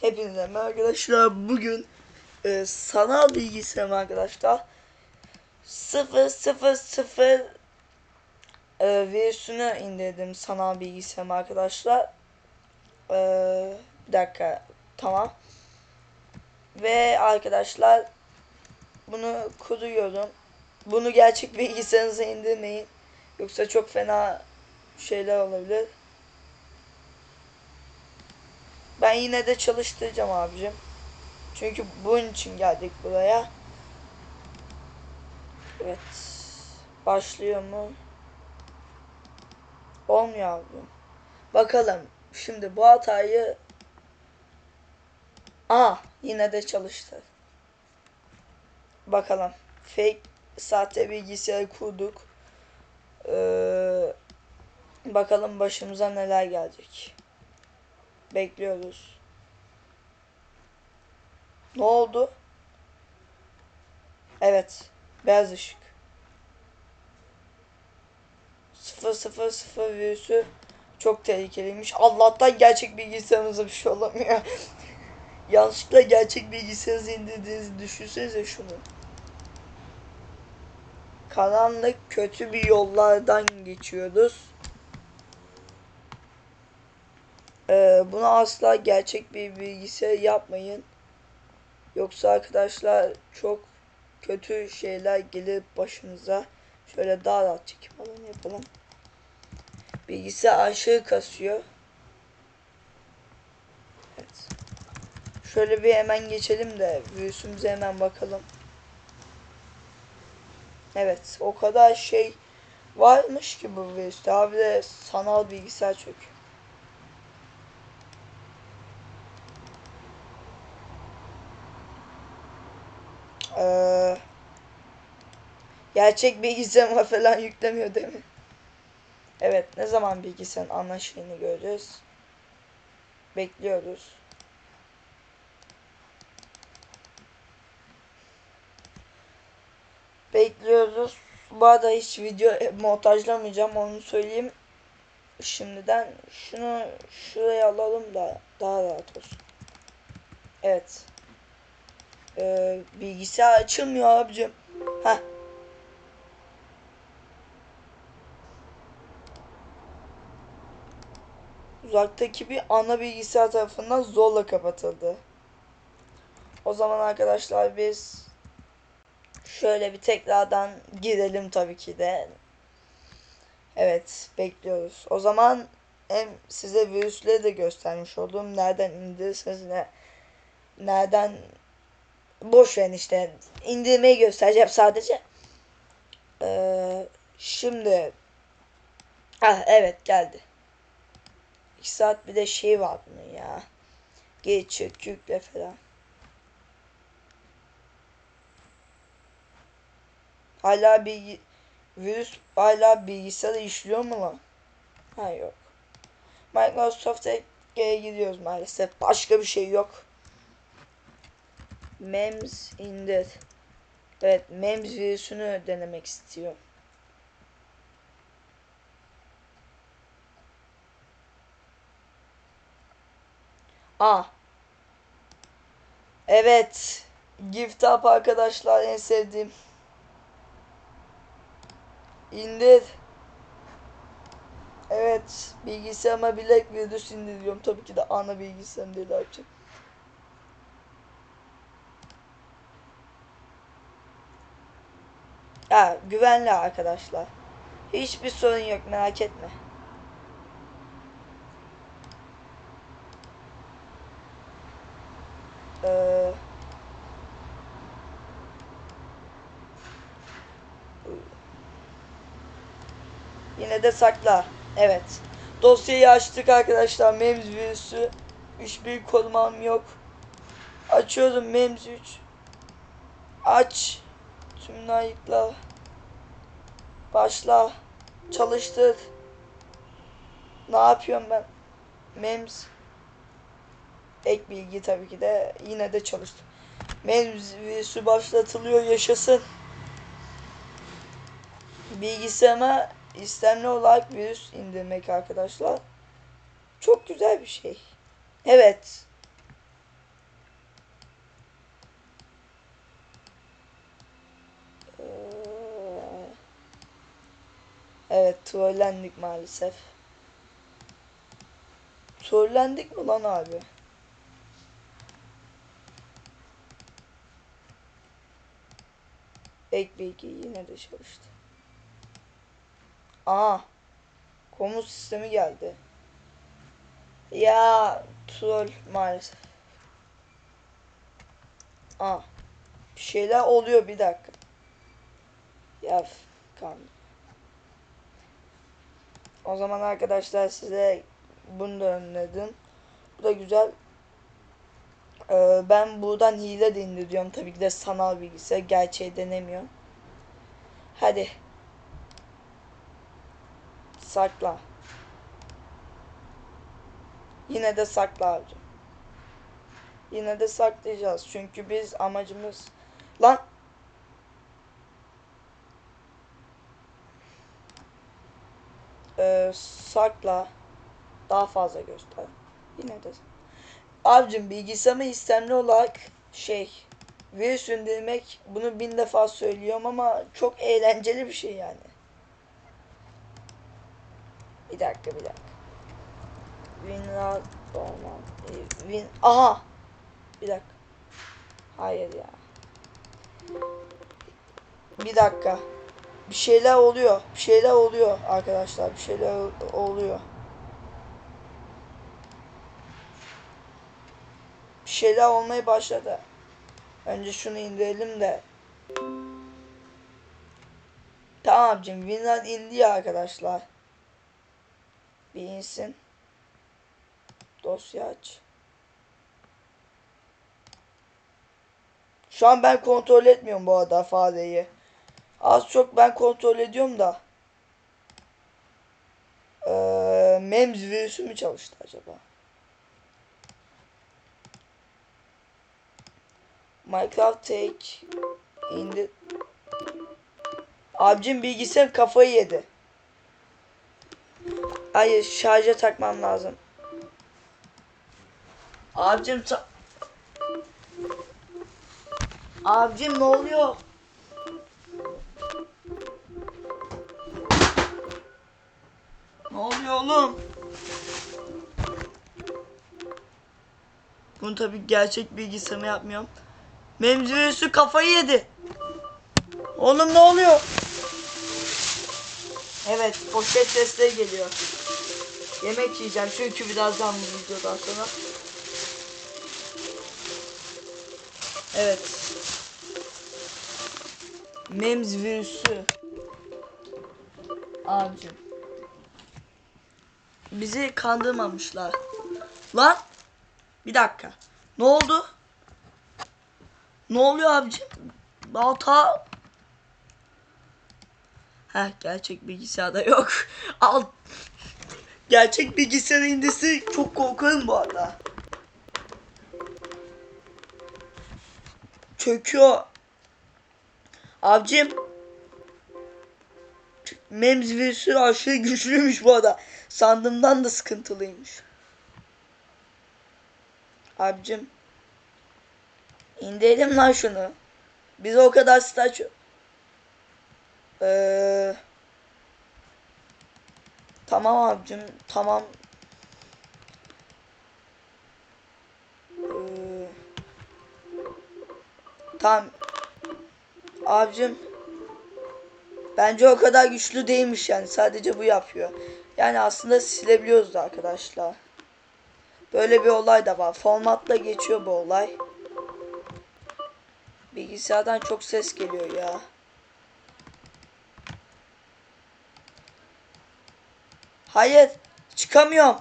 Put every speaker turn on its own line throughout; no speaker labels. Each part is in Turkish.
Hepinize merhaba arkadaşlar. Bugün e, sanal bilgisayarım arkadaşlar. 000 e, virüsünü indirdim sanal bilgisayarım arkadaşlar. E, bir dakika. Tamam. Ve arkadaşlar bunu kuruyorum. Bunu gerçek bilgisayarınıza indirmeyin. Yoksa çok fena şeyler olabilir. Ben yine de çalıştıracağım abicim. Çünkü bunun için geldik buraya. Evet. Başlıyor mu? Olmuyor abim. Bakalım. Şimdi bu hatayı Aa yine de çalıştı. Bakalım. Fake sahte bilgisayar kurduk. Ee, bakalım başımıza neler gelecek. Bekliyoruz. Ne oldu? Evet. Beyaz ışık. 000 virüsü çok tehlikeliymiş. Allah'tan gerçek bilgisayarınıza bir şey olamıyor. Yanlışlıkla gerçek bilgisayarınızı indirdiğinizi düşünsenize şunu. Karanlık kötü bir yollardan geçiyoruz. Ee, bunu asla gerçek bir bilgisayar yapmayın. Yoksa arkadaşlar çok kötü şeyler gelir başınıza. Şöyle daha rahat çekim alanı yapalım. Bilgisayar aşırı kasıyor. Evet. Şöyle bir hemen geçelim de virüsümüze hemen bakalım. Evet o kadar şey varmış ki bu virüste. Abi de sanal bilgisayar çöküyor. Ee, gerçek bilgisayarıma falan yüklemiyor değil mi? Evet ne zaman bilgisayarın ana şeyini göreceğiz? Bekliyoruz. Bekliyoruz. Bu arada hiç video montajlamayacağım onu söyleyeyim. Şimdiden şunu şuraya alalım da daha rahat olsun. Evet. Ee, bilgisayar açılmıyor abicim. Heh. Uzaktaki bir ana bilgisayar tarafından zorla kapatıldı. O zaman arkadaşlar biz şöyle bir tekrardan girelim tabii ki de. Evet bekliyoruz. O zaman hem size virüsleri de göstermiş oldum. Nereden indirirseniz ne nereden boş verin işte. indirmeyi göstereceğim sadece. Ee, şimdi ah evet geldi. 2 saat bir de şey var bunun ya. Geç yükle falan. Hala bir virüs hala bilgisayarda işliyor mu lan? Ha yok. Microsoft Edge'ye gidiyoruz maalesef. Başka bir şey yok. Mems indir. Evet, Mems virüsünü denemek istiyor. A. Evet. Gift up arkadaşlar en sevdiğim. İndir. Evet. Bilgisayarıma Black virüs indiriyorum. Tabii ki de ana bilgisayarım değil artık. Ya güvenli arkadaşlar. Hiçbir sorun yok merak etme. Ee, yine de sakla. Evet. Dosyayı açtık arkadaşlar. Mems virüsü. Hiçbir korumam yok. Açıyorum Mems 3. Aç. Tümünü ayıkla. Başla. Çalıştır. Ne yapıyorum ben? Mems. Ek bilgi tabii ki de yine de çalıştım. Mems virüsü başlatılıyor yaşasın. Bilgisayarıma istemli olarak virüs indirmek arkadaşlar. Çok güzel bir şey. Evet. Evet trollendik maalesef. Trollendik mi lan abi? Ek bilgi yine de çalıştı. Aa. Komut sistemi geldi. Ya troll maalesef. Aa. Bir şeyler oluyor bir dakika. Ya kan. O zaman arkadaşlar size bunu da önledim. Bu da güzel. Ee, ben buradan hile de indiriyorum. Tabii ki de sanal bilgisayar. Gerçeği denemiyorum. Hadi. Sakla. Yine de sakla abi. Yine de saklayacağız. Çünkü biz amacımız... Lan! Ee, sakla. Daha fazla göster. Yine de. Abicim bilgisayarıma istemli olarak şey virüs indirmek bunu bin defa söylüyorum ama çok eğlenceli bir şey yani. Bir dakika bir dakika. Winrar olmam. e, Win aha. Bir dakika. Hayır ya. Bir dakika. Bir şeyler oluyor. Bir şeyler oluyor arkadaşlar. Bir şeyler oluyor. Bir şeyler olmaya başladı. Önce şunu indirelim de. Tamam abicim. Winland indi ya arkadaşlar. Bir insin. Dosya aç. Şu an ben kontrol etmiyorum bu arada fareyi. Az çok ben kontrol ediyorum da. Ee, Mems virüsü mü çalıştı acaba? Minecraft Take indir. Abicim bilgisayar kafayı yedi. Hayır şarja takmam lazım. Abicim ta- Abicim ne oluyor? Ne oluyor oğlum? Bunu tabi gerçek bilgisayarımı yapmıyorum. Memziresi kafayı yedi. Oğlum ne oluyor? Evet poşet desteği geliyor. Yemek yiyeceğim çünkü birazdan bu videodan sonra. Evet. Mems virüsü. Abicim. Bizi kandırmamışlar. Lan. Bir dakika. Ne oldu? Ne oluyor abicim? Balta. Heh gerçek bilgisayarda yok. Al. Gerçek bilgisayar indisi çok korkarım bu arada. Çöküyor. Abicim. Mems virüsü aşırı güçlüymüş bu arada. Sandığımdan da sıkıntılıymış. Abicim. İndirelim lan şunu. Biz o kadar staj... Ee, tamam abicim. Tamam. Ee, tamam. Abicim. Bence o kadar güçlü değilmiş yani. Sadece bu yapıyor. Yani aslında silebiliyoruz da arkadaşlar. Böyle bir olay da var. Formatla geçiyor bu olay. Bilgisayardan çok ses geliyor ya. Hayır. Çıkamıyorum.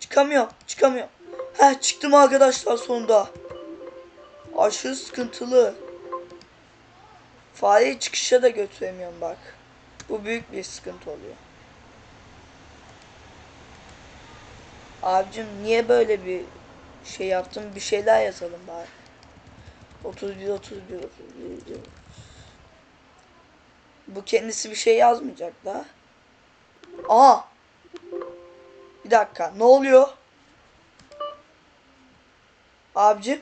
Çıkamıyorum. Çıkamıyorum. Heh çıktım arkadaşlar sonunda. Aşırı sıkıntılı. Fareyi çıkışa da götüremiyorum bak. Bu büyük bir sıkıntı oluyor. Abicim niye böyle bir şey yaptım? Bir şeyler yazalım bari. 31 31 31 Bu kendisi bir şey yazmayacak da. Aa! Bir dakika. Ne oluyor? Abicim?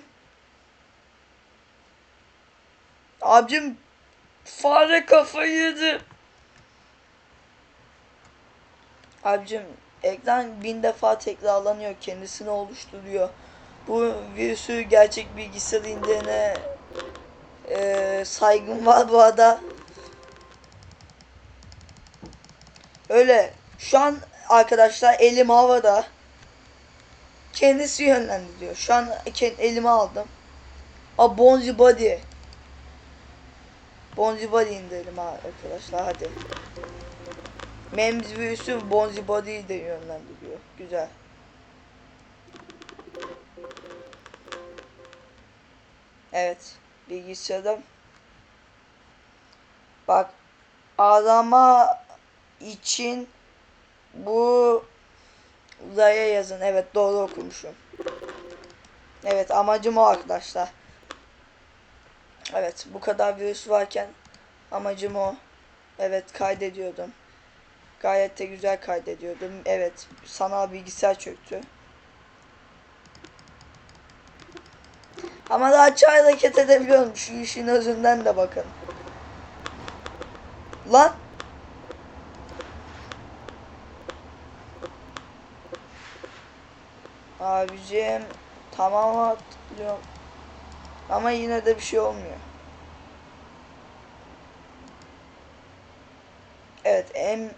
Abicim fare kafayı yedi. Abicim ekran bin defa tekrarlanıyor. Kendisini oluşturuyor. Bu virüsü gerçek bilgisayar indirene eee saygım var bu arada. Öyle. Şu an arkadaşlar elim havada. Kendisi yönlendiriyor. Şu an elime aldım. A Bonzi Body. Bonzi Body indirelim arkadaşlar hadi. Mems virüsü Bonzi Body'yi de yönlendiriyor. Güzel. Evet. Bilgisayarım. Bak arama için bu Zaya yazın. Evet doğru okumuşum. Evet amacım o arkadaşlar. Evet bu kadar virüs varken amacım o. Evet kaydediyordum. Gayet de güzel kaydediyordum. Evet sanal bilgisayar çöktü. Ama daha çay hareket edebiliyorum. Şu işin özünden de bakın. Lan. Abicim tamam atlıyorum. Ama yine de bir şey olmuyor. Evet em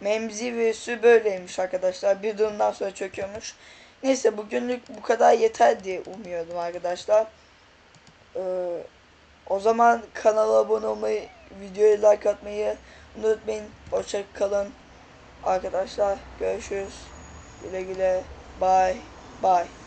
memzi virüsü böyleymiş arkadaşlar. Bir durumdan sonra çöküyormuş. Neyse bugünlük bu kadar yeter diye umuyordum arkadaşlar. Ee, o zaman kanala abone olmayı, videoya like atmayı unutmayın. Hoşça kalın. Arkadaşlar görüşürüz. Güle güle. Bye. Bye.